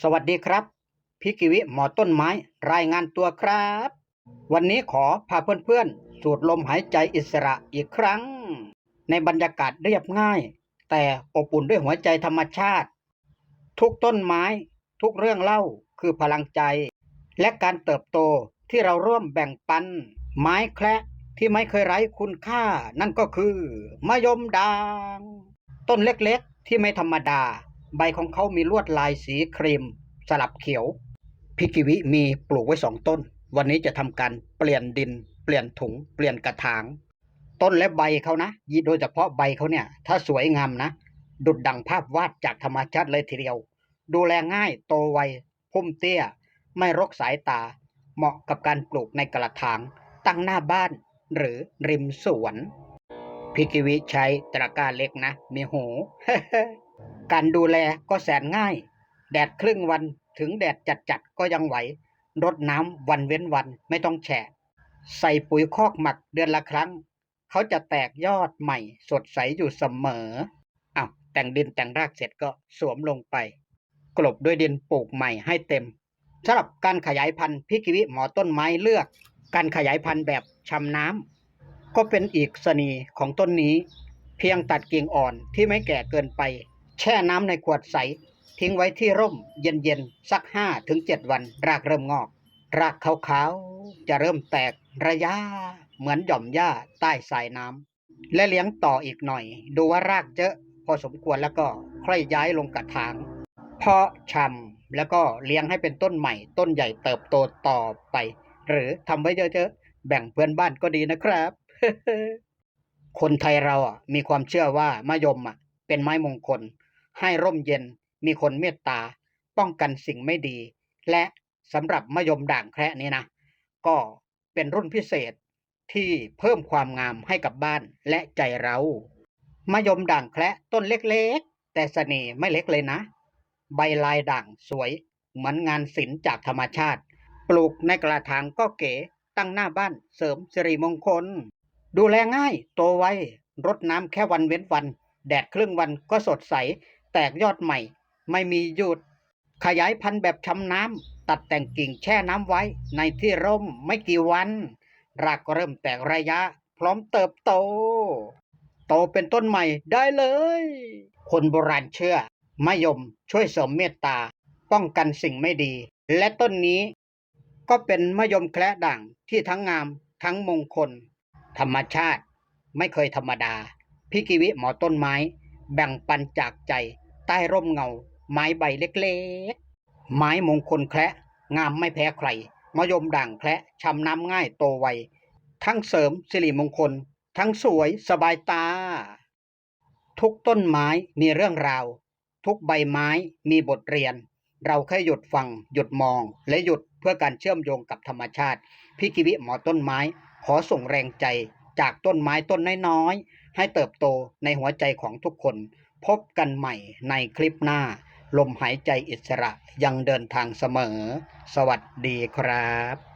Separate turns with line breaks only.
สวัสดีครับ พี่กิวิหมอต้นไม้รายงานตัวครับ วันนี้ขอพาเพื่อนๆ สูดลมหายใจอิสระอีกครั้ง ในบรรยากาศเรียบง่าย แต่อบอุ่นด้วยหัวใจธรรมชาติ ทุกต้นไม้ ทุกเรื่องเล่าคือพลังใจ และการเติบโตที่เราร่วมแบ่งปัน ไม้แคระที่ไม่เคยไร้คุณค่า นั่นก็คือมะยมดาง ต้นเล็กๆที่ไม่ธรรมดา ใบของเขามีลวดลายสีครีม สลับเขียวพิกิวิมีปลูกไว้สองต้น วันนี้จะทำการเปลี่ยนดิน เปลี่ยนถุง เปลี่ยนกระถาง ต้นและใบเขานะโดยเฉพาะใบเขาเนี่ย ถ้าสวยงามนะ ดุดดังภาพวาดจากธรรมชาติเลยทีเดียว ดูแลง่ายโตไวพุ่มเตี้ย ไม่รกสายตา เหมาะกับการปลูกในกระถาง ตั้งหน้าบ้าน หรือริมสวนพิกิวิใช้ตะกร้าเล็กนะ มีหู การดูแลก็แสนง่าย แดดครึ่งวันถึงแดดจัดๆก็ยังไหว รดน้ำวันเว้นวันไม่ต้องแฉะใส่ปุ๋ยคอกหมักเดือนละครั้ง เขาจะแตกยอดใหม่ สดใสอยู่เสมออ้าวแต่งดินแต่งรากเสร็จก็สวมลงไป กลบด้วยดินปลูกใหม่ให้เต็มสำหรับการขยายพันธุ์พิกิวิหมอต้นไม้เลือก การขยายพันธุ์แบบชำน้ำก็เป็นอีกเสน่ห์ของต้นนี้ เพียงตัดกิ่งอ่อนที่ไม่แก่เกินไป แช่น้ำในขวดใส ทิ้งไว้ที่ร่มเย็นๆ สักห้าถึงเจ็ดวัน รากเริ่มงอก รากขาวๆ จะเริ่มแตกระยะเหมือนหย่อมหญ้าใต้สายน้ำและเลี้ยงต่ออีกหน่อย ดูว่ารากเยอะพอสมควรแล้วก็ค่อยย้ายลงกระถางเพาะชำแล้วก็เลี้ยงให้เป็นต้นใหม่ ต้นใหญ่เติบโตต่อไป หรือทำไว้เยอะๆ แบ่งเพื่อนบ้านก็ดีนะครับ คนไทยเราอะมีความเชื่อว่ามะยมอะเป็นไม้มงคล ให้ร่มเย็น มีคนเมตตา ป้องกันสิ่งไม่ดี และสำหรับมะยมด่างแคระนี้นะ ก็เป็นรุ่นพิเศษที่เพิ่มความงามให้กับบ้านและใจเรามะยมด่างแคระต้นเล็กๆ แต่เสน่ห์ไม่เล็กเลยนะ ใบลายด่างสวย เหมือนงานศิลป์จากธรรมชาติ ปลูกในกระถางก็เก๋ตั้งหน้าบ้านเสริมสิริมงคล ดูแลง่าย โตไวรดน้ำแค่วันเว้นวัน แดดครึ่งวันก็สดใส แตกยอดใหม่ ไม่มีหยุด ขยายพันธุ์แบบชำน้ำตัดแต่งกิ่งแช่น้ำไว้ ในที่ร่มไม่กี่วัน รากก็เริ่มแตกระยะ พร้อมเติบโต โตเป็นต้นใหม่ได้เลย คนโบราณเชื่อมะยมช่วยเสริมเมตตา ป้องกันสิ่งไม่ดี และต้นนี้ ก็เป็นมะยมแคระด่างที่ทั้งงามทั้งมงคล ธรรมชาติ ไม่เคยธรรมดาพี่กิวิหมอต้นไม้ แบ่งปันจากใจ ใต้ร่มเงา ไม้ใบเล็กๆ ไม้มงคลแคระงามไม่แพ้ใครมะยมด่างแคระชำน้ำง่ายโตไว ทั้งเสริมสิริมงคล ทั้งสวยสบายตา ทุกต้นไม้มีเรื่องราว ทุกใบไม้มีบทเรียน เราแค่หยุดฟัง หยุดมอง และหยุดเพื่อการเชื่อมโยงกับธรรมชาติ พี่กิวิหมอต้นไม้ขอส่งแรงใจจากต้นไม้ต้นน้อยๆ ให้เติบโตในหัวใจของทุกคน พบกันใหม่ในคลิปหน้า ลมหายใจอิสระยังเดินทางเสมอ สวัสดีครับ